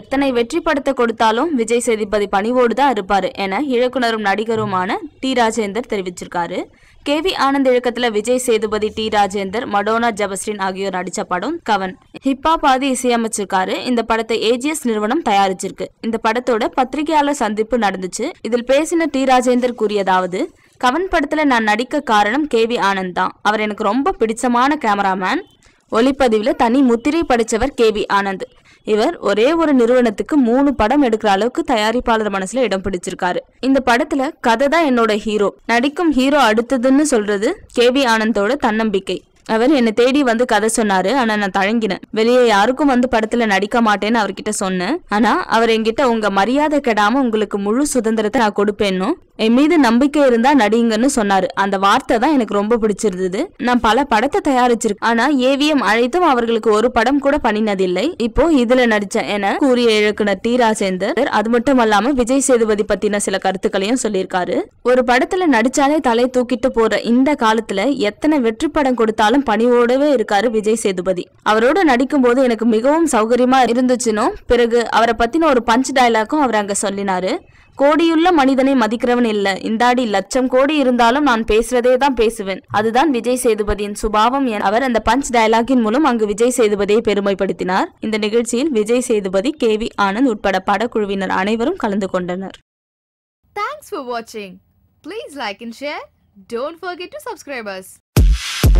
எத்தனை வெற்றி படத்தை கொடுத்தாலும் விஜய் சேதுபதி பணிவோடு தான் இருப்பாரு என இயக்குனரும் நடிகருமான டி ராஜேந்தர் தெரிவிச்சிருக்காரு. கே வி ஆனந்த் இயக்கத்தில் விஜய் சேதுபதி டி ராஜேந்தர் மடோனா ஜபஸ்ரீன் ஆகியோர் நடிச்ச படம் கவன். ஹிப்பா பாதி இசையமைச்சிருக்காரு. இந்த படத்தை ஏஜிஎஸ் நிறுவனம் தயாரிச்சிருக்கு. இந்த படத்தோட பத்திரிகையாளர் சந்திப்பு நடந்துச்சு. இதில் பேசின டி ராஜேந்தர் கூறியதாவது கவன் படத்துல நான் நடிக்க காரணம் கே வி ஆனந்த் தான். அவர் எனக்கு ரொம்ப பிடிச்சமான கேமராமேன். ஒளிப்பதிவில் தனி முத்திரை படித்தவர் கே வி ஆனந்த். இவர் ஒரே ஒரு நிறுவனத்துக்கு மூணு படம் எடுக்கிற அளவுக்கு தயாரிப்பாளர் மனசுல இடம் பிடிச்சிருக்காரு. இந்த படத்துல கதை தான் என்னோட ஹீரோ. நடிக்கும் ஹீரோ அடுத்ததுன்னு சொல்றது கே வி ஆனந்தோட தன்னம்பிக்கை. அவர் என்னை தேடி வந்து கதை சொன்னாரு. ஆனா நான் தழங்கினேன் வெளியே யாருக்கும் வந்து படத்துல நடிக்க மாட்டேன்னு அவர்கிட்ட சொன்னேன். ஆனா அவர் என்கிட்ட உங்க மரியாதை கெடாம உங்களுக்கு முழு சுதந்திரத்தை நான் கொடுப்பேன்னும் என் மீது நம்பிக்கை இருந்தா நடிங்கன்னு சொன்னாரு. அந்த வார்த்தை தான் எனக்கு ரொம்ப பிடிச்சிருந்தது. நான் பல படத்தை தயாரிச்சிருக்கேன். ஆனா ஏவிஎம் அழைத்தும் அவர்களுக்கு ஒரு படம் கூட பண்ணினதில்லை. இப்போ இதுல நடிச்சேன் என கூறிய இயக்குனர் டி ராஜேந்தர் அது மட்டும் அல்லாம விஜய் சேதுபதி பத்தின சில கருத்துக்களையும் சொல்லியிருக்காரு. ஒரு படத்துல நடிச்சாலே தலை தூக்கிட்டு போற இந்த காலத்துல எத்தனை வெற்றி படம் கொடுத்தாலும் பணிவோடவே இருக்காரு விஜய் சேதுபதி. அவரோட நடிக்கும் போது எனக்கு மிகவும் சௌகரியமா இருந்துச்சுன்னும் பிறகு அவரை பத்தின ஒரு பஞ்ச் டயலாக்கும் அவர் அங்க சொல்லினாரு. கோடியுள்ள மனிதனை மதிக்கிறவன் இல்ல. இந்தாடி லட்சம் கோடி இருந்தாலும் நான் பேசுறதே தான் பேசுவேன். அதுதான் விஜய் சேதுபதியின் சுபாவம் என அவர் அந்த பஞ்ச் டயலாகின் மூலம் அங்கு விஜய் சேதுபதியை பெருமைப்படுத்தினார். இந்த நிகழ்ச்சியில் விஜய் சேதுபதி கே. வி. ஆனந்த் உட்பட படக்குழுவினர் அனைவரும் கலந்து கொண்டனர். தேங்க்ஸ் ஃபார் வாட்சிங் please like and share don't forget to subscribers